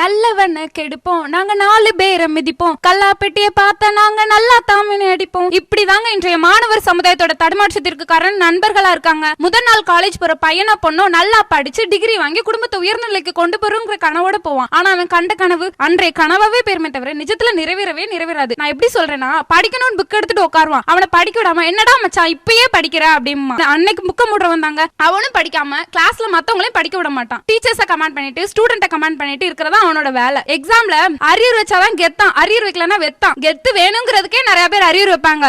நல்லவன கெடுப்போம். நாங்க நாலு பேரை மிதிப்போம். கல்லாப்பெட்டியை பார்த்தா நாங்க நல்லா தாமினி அடிப்போம். இப்படிதாங்க இன்றைய மாணவர் சமுதாயத்தோட தடுமாற்றத்திற்கு காரணம் நண்பர்களா இருக்காங்க. முதல் நாள் காலேஜ் போற பையனா பொண்ணும் நல்லா படிச்சு டிகிரி வாங்கி குடும்பத்தை உயர்நிலைக்கு கொண்டு போறோங்கிற கனவோட போவான். ஆனா அவன் கண்ட கனவு அன்றைய கனவாவே பெருமை தவிர நிஜத்துல நிறைவேறவே நிறைவேறாது. நான் எப்படி சொல்றேன்னா படிக்கணும்னு புக் எடுத்துட்டு உட்காருவான். அவனை படிக்க விடாம என்னடா மச்சான் இப்பயே படிக்கிற? அப்படிமா அன்னைக்கு புக்க முடுற வந்தாங்க அவனும் படிக்காம கிளாஸ்ல மத்தவங்களையும் படிக்க விட மாட்டான். டீச்சர்ஸ கமெண்ட் பண்ணிட்டு ஸ்டூடெண்ட்ட கமெண்ட் பண்ணிட்டு இருக்கிறதா அவனோட வேலை. எக்ஸாம்ல அரியர் வச்சாதான் கெத்தான். அரியர் வைக்கலன்னா வெத்தான். கெத்து வேணுங்கிறதுக்கே நிறைய பேர் அரியர் வைப்பாங்க.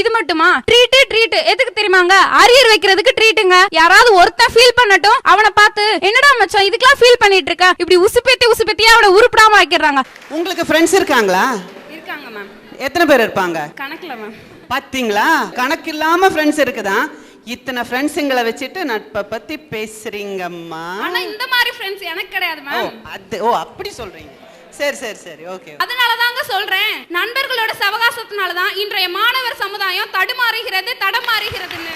இது மட்டுமா? ட்ரீட் ட்ரீட் எதுக்கு தெரியுமாங்க? அரியர் வைக்கிறதுக்கு ட்ரீட்டுங்க யாராவது ஒருத்தன் ஃபீல் பண்ணட்டும். அவனை பார்த்து என்னடா மச்சான் இதுக்கெல்லாம் ஃபீல் பண்ணிட்டு இருக்க இப்படி உசுப்பேத்தி உசுப்பேத்தியா அவனை உருப்படாம வைக்கிறாங்க உங்களுக்கு ஃப்ரெண்ட்ஸ் இருக்காங்களா? இருக்காங்க மேம் எத்தனை பேர் இருப்பாங்க? கணக்குல மேம் பாத்தீங்களா? கணக்கு இல்லாம ஃப்ரெண்ட்ஸ் இருக்குதான். இத்தனை ஃப்ரெண்ட்ஸுங்களை வச்சுட்டு நட்பை பத்தி பேசுறீங்கம்மா. ஆனா இந்த மாதிரி ஃப்ரெண்ட்ஸ் எனக்கு கிடையாது ஓ மேம் அது ஓ அப்படி சொல்றீங்க. சரி சரி சரி ஓகே அதனால தாங்க சொல்றேன். நண்பர்களோட சவகாசத்தினால தான் இன்றைய மாணவர் சமுதாயம் தடுமாறுகிறது தடமாறுகிறதுன்னு.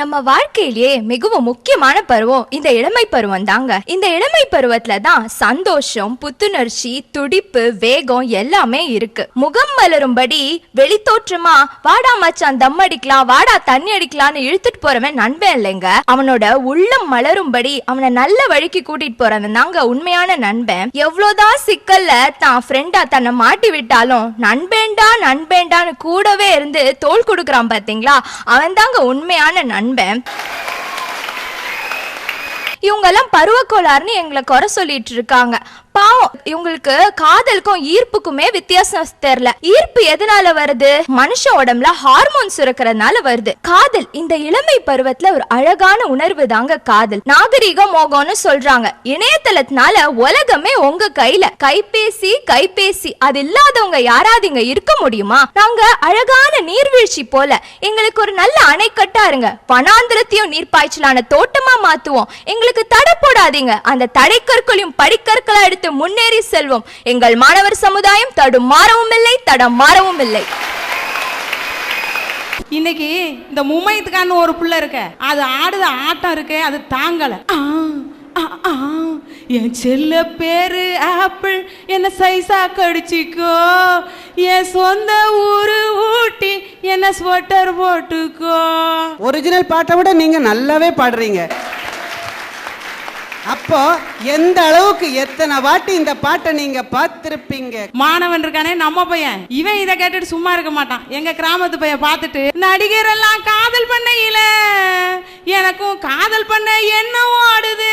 நம்ம வாழ்க்கையிலேயே மிகவும் முக்கியமான பருவம் இந்த இளமை பருவம் தாங்க. இந்த இளமை பருவத்துல தான் சந்தோஷம் புத்துணர்ச்சி துடிப்பு வேகம் எல்லாமே இருக்கு. முகம் மலரும்படி வெளித்தோற்றமா வாடா மச்சான் தம் அடிக்கலாம் வாடா தண்ணி அடிக்கலாம்னு இழுத்துட்டு போறவன் நண்பன் இல்லைங்க. அவனோட உள்ளம் மலரும்படி அவனை நல்ல வழிக்கு கூட்டிட்டு போறவன் தாங்க உண்மையான நண்பன். எவ்வளவுதான் சிக்கல்ல தான் ஃப்ரெண்டா தன்னை மாட்டி விட்டாலும் நண்பேண்டா நண்பேண்டான்னு கூடவே இருந்து தோள் கொடுக்குறான் பாத்தீங்களா? அவன் தாங்க உண்மையான நண்பன். bạn. இவங்கெல்லாம் பருவக்கோளாறுன்னு எங்களை குறை சொல்லிட்டு இருக்காங்க. பாவம் இவங்களுக்கு காதலுக்கும் ஈர்ப்புக்குமே வித்தியாசம் தெரியல. ஈர்ப்பு எதனால வருது? மனுஷ உடம்புல ஹார்மோன் சுரக்கிறதுனால வருது. காதல் இந்த இளமை பருவத்துல ஒரு அழகான உணர்வு தாங்க காதல். நாகரீக மோகம்னு சொல்றாங்க. இணையதளத்தினால உலகமே உங்க கையில. கைபேசி கைபேசி அது இல்லாதவங்க யாராவது இங்க இருக்க முடியுமா? நாங்க அழகான நீர்வீழ்ச்சி போல. எங்களுக்கு ஒரு நல்ல அணைக்கட்டா இருங்க வனாந்திரத்தையும் நீர்ப்பாய்ச்சலான தோட்டமா மாத்துவோம். எங்களுக்கு தடை போடாதீங்க. அந்த தடைக்கற்களையும் படிக்கற்களா எடுத்து முன்னேறி செல்வோம். எங்கள் மாணவர் சமுதாயம் தடுமாறவும் இல்லை தடம் மாறவும் இல்லை. இன்னைக்கு இந்த மும்மைத்துக்கான்னு ஒரு புள்ள இருக்க. அது ஆடுத ஆட்டம் இருக்கு அது தாங்கல. ஆ, ஆ, ஆ, என் செல்ல பேரு ஆப்பிள் என்ன சைஸா கடிச்சிக்கோ? என் சொந்த ஊரு ஊட்டி என்ன ஸ்வெட்டர் போட்டுக்கோ? ஒரிஜினல் பாட்டை விட நீங்க நல்லாவே பாடுறீங்க. அப்போ எந்த அளவுக்கு எத்தனை வாட்டி இந்த பாட்டை நீங்க பார்த்திருப்பீங்க? மாணவன் இருக்கானே நம்ம பையன். இவன் இதை கேட்டுட்டு சும்மா இருக்க மாட்டான். எங்க கிராமத்து பையன் பார்த்துட்டு நடிகர் எல்லாம் காதல் பண்ணையில. எனக்கும் காதல் பண்ண என்ன ஓடுது.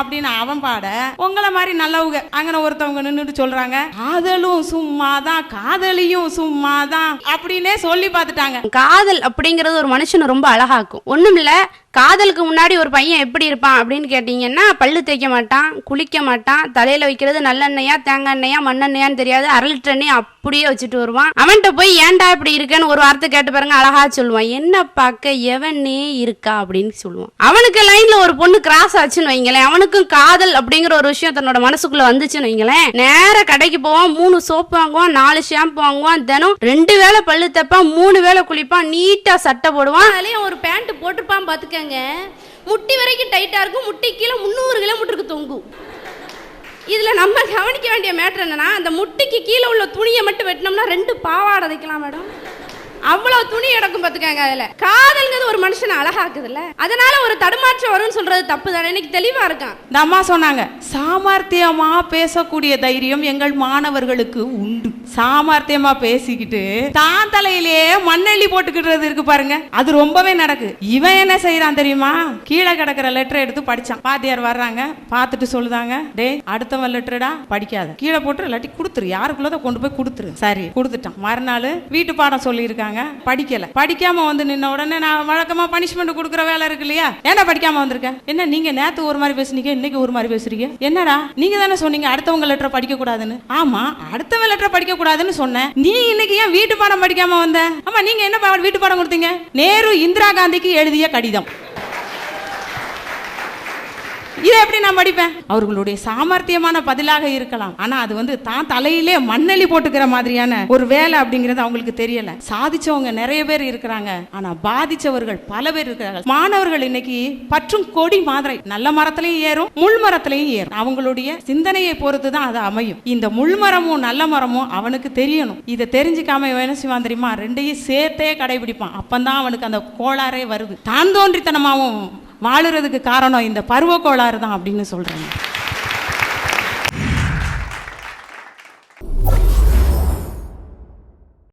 அப்படின்னு அவன் பாட உங்களை மாதிரி நல்லவங்க. அங்கன ஒருத்தவங்க நின்னுட்டு சொல்றாங்க காதலும் சும்மாதான் காதலியும் சும்மாதான். அப்படின்னே சொல்லி பார்த்துட்டாங்க. காதல் அப்படிங்கிறது ஒரு மனுஷனை ரொம்ப அழகாக்கும். ஒண்ணுமில்ல காதலுக்கு முன்னாடி ஒரு பையன் எப்படி இருப்பான் அப்படின்னு கேட்டிங்கன்னா பல்லு தேய்க்க மாட்டான் குளிக்க மாட்டான் தலையில வைக்கிறது நல்லெண்ணெயா தேங்காய் எண்ணெயா மண்ணெண்ணெயான்னு தெரியாது. அரை லிட்டர் எண்ணெய் அப்படியே வச்சுட்டு வருவான். அவன்கிட்ட போய் ஏன்டா இப்படி இருக்கேன்னு ஒரு வார்த்தை கேட்டு பாருங்க அழகா சொல்லுவான். என்ன பார்க்க எவனே இருக்கா? அப்படின்னு சொல்லுவான். அவனுக்கு லைன்ல ஒரு பொண்ணு கிராஸ் ஆச்சுன்னு வைங்களேன். அவனுக்கும் காதல் அப்படிங்கிற ஒரு விஷயம் தன்னோட மனசுக்குள்ள வந்துச்சுன்னு வைங்களேன். நேர கடைக்கு போவான் மூணு சோப்பு வாங்குவான் நாலு ஷாம்பு வாங்குவான். தினம் ரெண்டு வேளை பல்லு தப்பான் மூணு வேளை குளிப்பான் நீட்டா சட்டை போடுவான். அதுலயும் ஒரு பேண்ட் போட்டிருப்பான் பாத்துக்கங்க முட்டி வரைக்கும் டைட்டா இருக்கும். முட்டி கீழே முந்நூறு கிலோமீட்டருக்கு தொங்கும். இதுல நம்ம கவனிக்க வேண்டிய மேட்ரு என்னன்னா அந்த முட்டிக்கு கீழே உள்ள துணியை மட்டும் வெட்டினோம்னா ரெண்டு பாவாடை தைக்கலாம் மேடம். அவ்வளவு துணி எடுக்கும் பாத்துக்கங்க அதுல. காதல்ங்கிறது ஒரு மனுஷனை அழகாக்குதுல்ல? அதனால ஒரு தடுமாற்றம் வரும்னு சொல்றது தப்பு தானே இன்னைக்கு தெளிவா இருக்கான். இந்த அம்மா சொன்னாங்க சாமர்த்தியமா பேசக்கூடிய தைரியம் எங்கள் மாணவர்களுக்கு உண்டு. சாமர்த்தியமா பேசிக்கிட்டு தான் தலையிலே மண்ணெள்ளி போட்டுக்கிட்டு இருக்கு பாருங்க. அது ரொம்பவே நடக்கு. இவன் என்ன செய்யறான் தெரியுமா? கீழே கிடக்கிற லெட்டர் எடுத்து படிச்சான். பாத்தியார் வர்றாங்க பார்த்துட்டு சொல்லுதாங்க டேய் அடுத்தவன் லெட்டர்டா படிக்காத. கீழே போட்டு இல்லாட்டி கொடுத்துரு. யாருக்குள்ளத கொண்டு போய் கொடுத்துரு. சரி கொடுத்துட்டான். மறுநாள் வீட்டு பாடம் சொல்லியிருக்காங்க. படிக்கல. படிக்காம வந்து நின்ன உடனே நான் வழக்கமா பனிஷ்மெண்ட் கொடுக்குற வேலை இருக்கு இல்லையா? ஏன்னா படிக்காம வந்திருக்கேன் என்ன நீங்க நேத்து ஒரு மாதிரி பேசுனீங்க இன்னைக்கு ஒரு மாதிரி பேசுறீங்க? என்னடா? நீங்க தானே சொன்னீங்க அடுத்தவங்க லெட்டர் படிக்க கூடாதுன்னு. ஆமா அடுத்தவங்க லெட்டர் படிக்க கூடாதுன்னு சொன்னேன். நீ இன்னைக்கு ஏன் வீட்டு பாடம் படிக்காம வந்த? ஆமா நீங்க என்ன பா- வீட்டு பாடம் கொடுத்தீங்க? நேரு இந்திரா காந்திக்கு எழுதிய கடிதம். இதை எப்படி நான் படிப்பேன் அவர்களுடைய சாமர்த்தியமான பதிலாக இருக்கலாம். ஆனா அது வந்து தான் தலையிலே மண்ணெளி போட்டுக்கிற மாதிரியான ஒரு வேலை அப்படிங்கிறது அவங்களுக்கு தெரியல. சாதிச்சவங்க நிறைய பேர் இருக்கிறாங்க. ஆனா பாதிச்சவர்கள் பல பேர் இருக்கிறாங்க மாணவர்கள் இன்னைக்கு பற்றும் கொடி மாதிரி. நல்ல மரத்திலையும் ஏறும் முள் மரத்திலையும் ஏறும். அவங்களுடைய சிந்தனையை பொறுத்து தான் அது அமையும். இந்த முள் மரமும் நல்ல மரமும் அவனுக்கு தெரியணும். இதை தெரிஞ்சுக்காம இவன் என்ன செய்வான் தெரியுமா? ரெண்டையும் சேர்த்தே கடைபிடிப்பான். அப்பந்தான் அவனுக்கு அந்த கோளாறே வருது. தான் தோன்றித்தனமாவும் வாழுறதுக்கு காரணம் இந்த பருவ கோளாறு தான் அப்படின்னு சொல்றாங்க.